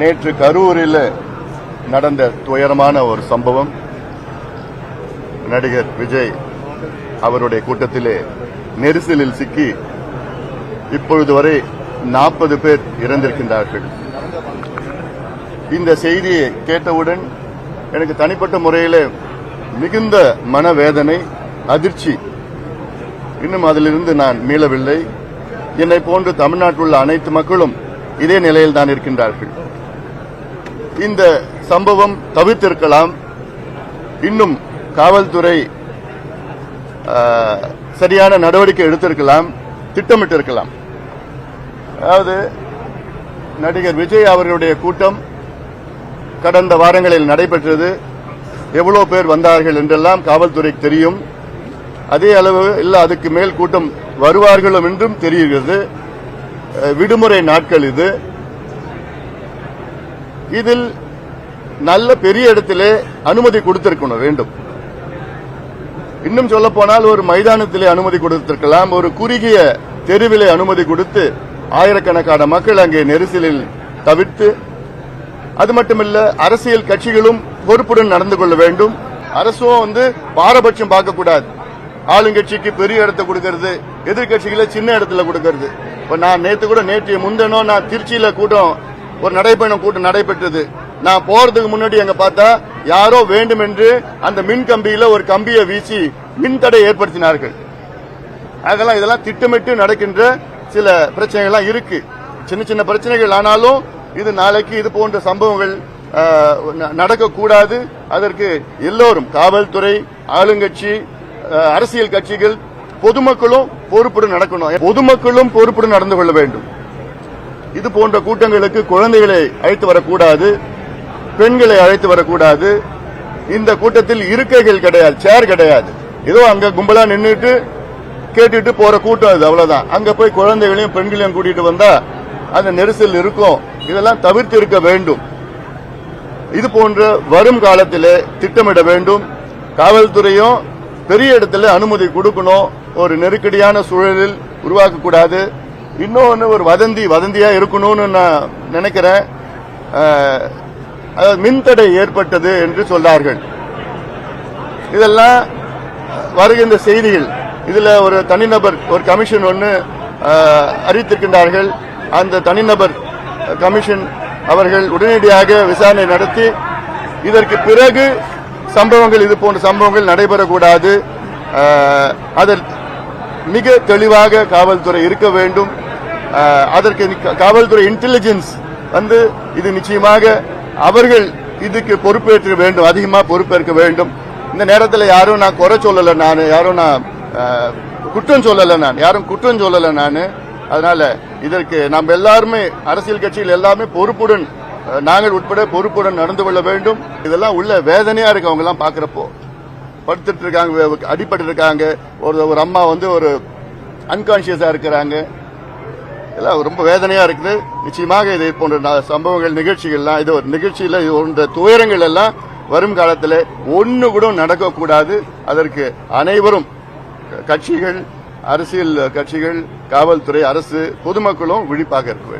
நேற்று கரூரில் நடந்த துயரமான ஒரு சம்பவம். நடிகர் விஜய் அவருடைய கூட்டத்திலே நெரிசலில் சிக்கி இப்பொழுது வரை நாற்பது பேர் இறந்திருக்கின்றார்கள். இந்த செய்தியை கேட்டவுடன் எனக்கு தனிப்பட்ட முறையில் மிகுந்த மனவேதனை அதிர்ச்சி. இன்னும் அதிலிருந்து நான் மீளவில்லை. என்னை போன்று தமிழ்நாட்டில் உள்ள அனைத்து மக்களும் இதே நிலையில் தான் இருக்கின்றார்கள். இந்த சம்பவம் தவிர்த்திருக்கலாம். இன்னும் காவல்துறை சரியான நடவடிக்கை எடுத்திருக்கலாம் திட்டமிட்டிருக்கலாம். அதாவது நடிகர் விஜய் அவர்களுடைய கூட்டம் கடந்த வாரங்களில் நடைபெற்றது. எவ்வளவு பேர் வந்தார்கள் என்றெல்லாம் காவல்துறைக்கு தெரியும். அதே அளவு இல்ல அதுக்கு மேல் கூட்டம் வருவார்களும் என்றும் தெரிகிறது. விடுமுறை நாட்கள் இது. இதில் நல்ல பெரிய இடத்திலே அனுமதி கொடுத்திருக்கணும் வேண்டும். இன்னும் சொல்ல போனால் ஒரு மைதானத்திலே அனுமதி கொடுத்திருக்கலாம். ஒரு குறுகிய தெருவிலே அனுமதி கொடுத்து ஆயிரக்கணக்கான மக்கள் அங்கே நெரிசலில் தவிர்த்து அது மட்டுமல்ல அரசியல் கட்சிகளும் பொறுப்புடன் நடந்து கொள்ள வேண்டும். அரசும் வந்து பாரபட்சம் பார்க்கக்கூடாது. ஆளுங்கட்சிக்கு பெரிய இடத்தை கொடுக்கறது எதிர்கட்சிகளை சின்ன இடத்துல கொடுக்கறது. இப்ப நான் நேத்து கூட நேற்று முந்தினம் நான் திருச்சியில கூட்டம் ஒரு நடைபயணம் கூட்டம் நடைபெற்றது. நான் போறதுக்கு முன்னாடி அங்க பார்த்தா யாரோ வேண்டும் என்று அந்த மின் கம்பியில ஒரு கம்பியை வீசி மின் தடை ஏற்படுத்தினார்கள். அதெல்லாம் இதெல்லாம் திட்டமிட்டு நடக்கின்ற சில பிரச்சனைகள்லாம் இருக்கு. சின்ன சின்ன பிரச்சனைகள் ஆனாலும் இது நாளைக்கு இது போன்ற சம்பவங்கள் ந- நடக்கக்கூடாது. அதற்கு எல்லோரும் காவல்துறை ஆளுங்கட்சி அரசியல் கட்சிகள் பொதுமக்களும் பொறுப்புடன் நடக்கணும். பொதுமக்களும் பொறுப்புடன் நடந்து கொள்ள வேண்டும். இது போன்ற கூட்டங்களுக்கு குழந்தைகளை அழைத்து வரக்கூடாது பெண்களை அழைத்து வரக்கூடாது. இந்த கூட்டத்தில் இருக்கைகள் கிடையாது சேர் கிடையாது. ஏதோ அங்க கும்பலா நின்றுட்டு கேட்டுட்டு போற கூட்டம் இது அவ்வளவுதான். அங்க போய் குழந்தைகளையும் பெண்களையும் கூட்டிட்டு வந்தா அந்த நெரிசல் இருக்கும். இதெல்லாம் தவிர்த்து இருக்க வேண்டும். இது போன்ற வரும் காலத்திலே திட்டமிட வேண்டும். காவல்துறையும் பெரிய இடத்துல அனுமதி கொடுக்கணும். ஒரு நெருக்கடியான சூழலில் உருவாக்கக்கூடாது. இன்னொன்று ஒரு வதந்தி வதந்தியா இருக்கணும்னு நான் நினைக்கிறேன். அதாவது மின்தடை ஏற்பட்டது என்று சொன்னார்கள் இதெல்லாம் வருகின்ற செய்திகள் இதுல ஒரு தனிநபர் ஒரு கமிஷன் ஒன்று அறிவித்திருக்கின்றார்கள். அந்த தனிநபர் கமிஷன் அவர்கள் உடனடியாக விசாரணை நடத்தி இதற்கு பிறகு சம்பவங்கள் இது போன்ற சம்பவங்கள் நடைபெறக்கூடாது. அதில் மிக தெளிவாக காவல்துறை இருக்க வேண்டும். அதற்கு காவல்துறை இன்டெலிஜென்ஸ் வந்து இது நிச்சயமாக அவர்கள் இதுக்கு பொறுப்பேற்க வேண்டும் அதிகமாக பொறுப்பேற்க வேண்டும். இந்த நேரத்தில் யாரும் நான் குறை சொல்லலை நான் யாரும் நான் குற்றம் சொல்லலை நான் யாரும் குற்றம் சொல்லலை நான். அதனால இதற்கு நாம் எல்லாருமே அரசியல் கட்சிகள் எல்லாமே பொறுப்புடன் நாங்கள் உட்பட பொறுப்புடன் நடந்து கொள்ள வேண்டும். இதெல்லாம் உள்ள வேதனையா இருக்கு அவங்க எல்லாம் பாக்குறப்போ. படுத்துட்டு இருக்காங்க அடிபட்டு இருக்காங்க. ஒரு ஒரு அம்மா வந்து ஒரு அன்கான்சியஸா இருக்கிறாங்க. எல்லாம் ரொம்ப வேதனையா இருக்குது. நிச்சயமாக இது போன்ற சம்பவங்கள் நிகழ்ச்சிகள்லாம் இது ஒரு நிகழ்ச்சியில் இது போன்ற துயரங்கள் எல்லாம் வரும் காலத்தில் ஒன்று கூட நடக்கக்கூடாது. அதற்கு அனைவரும் க- கட்சிகள் அரசியல் கட்சிகள் காவல்துறை அரசு பொதுமக்களும் விழிப்பாக இருக்க வேண்டும்.